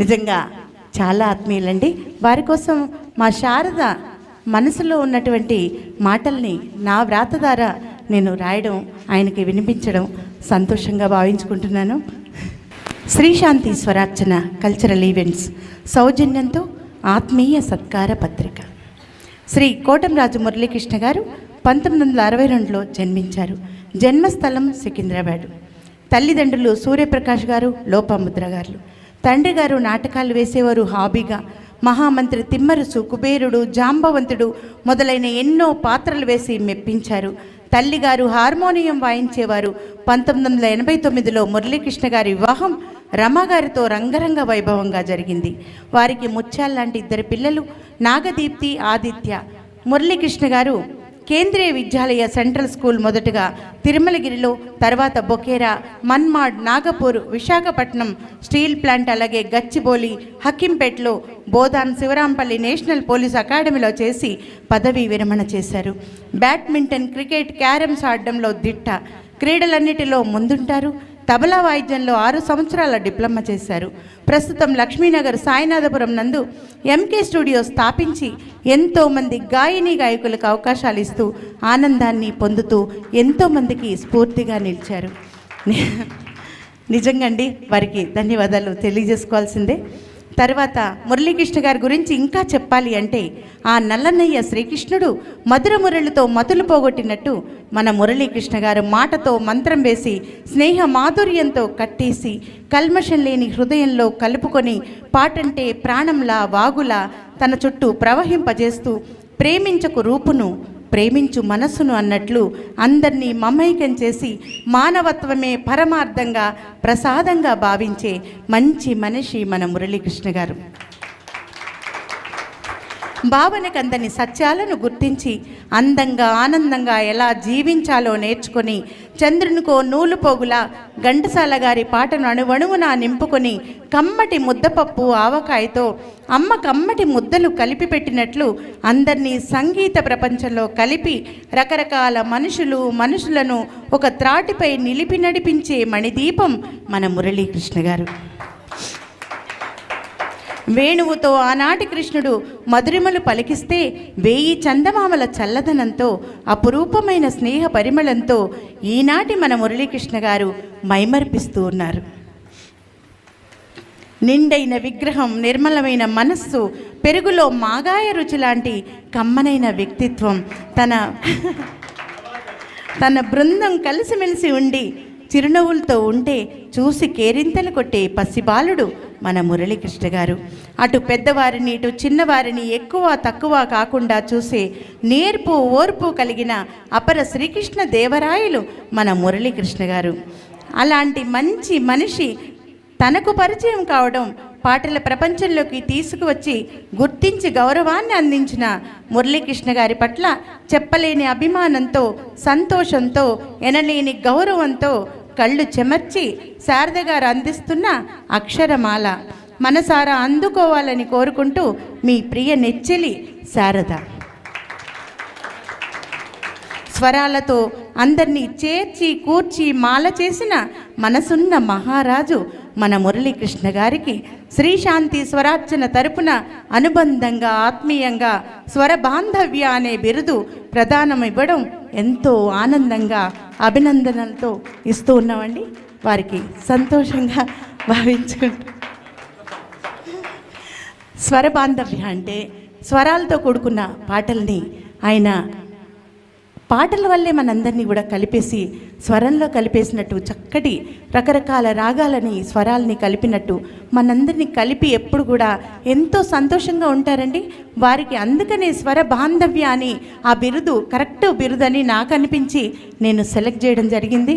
నిజంగా చాలా ఆత్మీయులండి. వారి కోసం మా శారద మనసులో ఉన్నటువంటి మాటల్ని నా వ్రాత ద్వారా నేను రాయడం ఆయనకి వినిపించడం సంతోషంగా భావించుకుంటున్నాను. శ్రీశాంతి స్వరార్చన కల్చరల్ ఈవెంట్స్ సౌజన్యంతో ఆత్మీయ సత్కార పత్రిక. శ్రీ కోటంరాజు మురళీకృష్ణ గారు పంతొమ్మిది వందల అరవై రెండులో జన్మించారు. జన్మస్థలం సికింద్రాబాద్. తల్లిదండ్రులు సూర్యప్రకాష్ గారు లోపముద్ర గారు. తండ్రి గారు నాటకాలు వేసేవారు హాబీగా. మహామంత్రి తిమ్మరుసు కుబేరుడు జాంబవంతుడు మొదలైన ఎన్నో పాత్రలు వేసి మెప్పించారు. తల్లిగారు హార్మోనియం వాయించేవారు. పంతొమ్మిది వందల ఎనభై తొమ్మిదిలో మురళీకృష్ణ గారి వివాహం రమాగారితో రంగరంగ వైభవంగా జరిగింది. వారికి ముత్యాల్లాంటి ఇద్దరు పిల్లలు నాగదీప్తి ఆదిత్య. మురళీకృష్ణ గారు కేంద్రీయ విద్యాలయ సెంట్రల్ స్కూల్ మొదటగా తిరుమలగిరిలో తర్వాత బొకేరా మన్మాడ్ నాగపూర్ విశాఖపట్నం స్టీల్ ప్లాంట్ అలాగే గచ్చిబోలి హక్కింపేట్లో బోధాన్ శివరాంపల్లి నేషనల్ పోలీస్ అకాడమీలో చేసి పదవీ విరమణ చేశారు. బ్యాడ్మింటన్ క్రికెట్ క్యారమ్స్ ఆడడంలో దిట్ట. క్రీడలన్నిటిలో ముందుంటారు. తబలా వాయిద్యంలో ఆరు సంవత్సరాల డిప్లొమా చేశారు. ప్రస్తుతం లక్ష్మీనగర్ సాయినాథపురం నందు ఎంకే స్టూడియో స్థాపించి ఎంతోమంది గాయని గాయకులకు అవకాశాలు ఇస్తూ ఆనందాన్ని పొందుతూ ఎంతోమందికి స్ఫూర్తిగా నిలిచారు. నిజంగా అండి వారికి ధన్యవాదాలు తెలియజేసుకోవాల్సిందే. తర్వాత మురళీకృష్ణ గారి గురించి ఇంకా చెప్పాలి అంటే ఆ నల్లన్నయ్య శ్రీకృష్ణుడు మధుర మురళితో మతులు పోగొట్టినట్టు మన మురళీకృష్ణ గారు మాటతో మంత్రం వేసి స్నేహ మాధుర్యంతో కట్టేసి కల్మషం లేని హృదయంలో కలుపుకొని పాటంటే ప్రాణంలా వాగులా తన చుట్టూ ప్రవహింపజేస్తూ ప్రేమించకు రూపును ప్రేమించు మనస్సును అన్నట్లు అందరినీ మమైకం చేసి మానవత్వమే పరమార్థంగా ప్రసాదంగా భావించే మంచి మనిషి మన మురళీకృష్ణ గారు. భావనకందని సత్యాలను గుర్తించి అందంగా ఆనందంగా ఎలా జీవించాలో నేర్చుకొని చంద్రునికో నూలు పోగుల ఘంటసాల గారి పాటను అణువణువున నింపుకొని కమ్మటి ముద్దపప్పు ఆవకాయతో అమ్మ కమ్మటి ముద్దలు కలిపి పెట్టినట్లు అందరినీ సంగీత ప్రపంచంలో కలిపి రకరకాల మనుషులు మనుషులను ఒక త్రాటిపై నిలిపి నడిపించే మణిదీపం మన మురళీకృష్ణ గారు. వేణువుతో ఆనాటి కృష్ణుడు మధురిమలు పలికిస్తే వేయి చందమామల చల్లదనంతో అపురూపమైన స్నేహ పరిమళంతో ఈనాటి మన మురళీకృష్ణ గారు మైమర్పిస్తూ ఉన్నారు. నిండైన విగ్రహం నిర్మలమైన మనస్సు పెరుగులో మాగాయ రుచి లాంటి కమ్మనైన వ్యక్తిత్వం తన తన బృందం కలిసిమెలిసి ఉండి చిరునవ్వులతో ఉంటే చూసి కేరింతలు కొట్టే పసిబాలుడు మన మురళీకృష్ణ గారు. అటు పెద్దవారిని ఇటు చిన్నవారిని ఎక్కువ తక్కువ కాకుండా చూసే నేర్పు ఓర్పు కలిగిన అపర శ్రీకృష్ణ దేవరాయలు మన మురళీకృష్ణ గారు. అలాంటి మంచి మనిషి తనకు పరిచయం కావడం పాటల ప్రపంచంలోకి తీసుకువచ్చి గుర్తించి గౌరవాన్ని అందించిన మురళీకృష్ణ గారి పట్ల చెప్పలేని అభిమానంతో సంతోషంతో ఎనలేని గౌరవంతో కళ్ళు చెమర్చి శారద గారు అందిస్తున్న అక్షరమాల. మనసారా అందుకోవాలని కోరుకుంటూ మీ ప్రియ నెచ్చెలి శారద. స్వరాలతో అందరినీ చేర్చి కూర్చి మాల చేసిన మనసున్న మహారాజు మన మురళీకృష్ణ గారికి శ్రీశాంతి స్వరార్చన తరపున అనుబంధంగా ఆత్మీయంగా స్వర బాంధవ్య అనే బిరుదు ప్రదానం ఇవ్వడం ఎంతో ఆనందంగా అభినందనలతో ఇస్తూ ఉన్నామండి. వారికి సంతోషంగా భావించుకుంటూ. స్వర బాంధవ్య అంటే స్వరాలతో కూడుకున్న పాటల్ని ఆయన పాటల వల్లే మనందరినీ కూడా కలిపేసి స్వరంలో కలిపేసినట్టు చక్కటి రకరకాల రాగాలని స్వరాలని కలిపినట్టు మనందరినీ కలిపి ఎప్పుడు కూడా ఎంతో సంతోషంగా ఉంటారండి. వారికి అందుకనే స్వర బాంధవ్య అని ఆ బిరుదు కరెక్ట్ బిరుదు అని నాకు అనిపించి నేను సెలెక్ట్ చేయడం జరిగింది.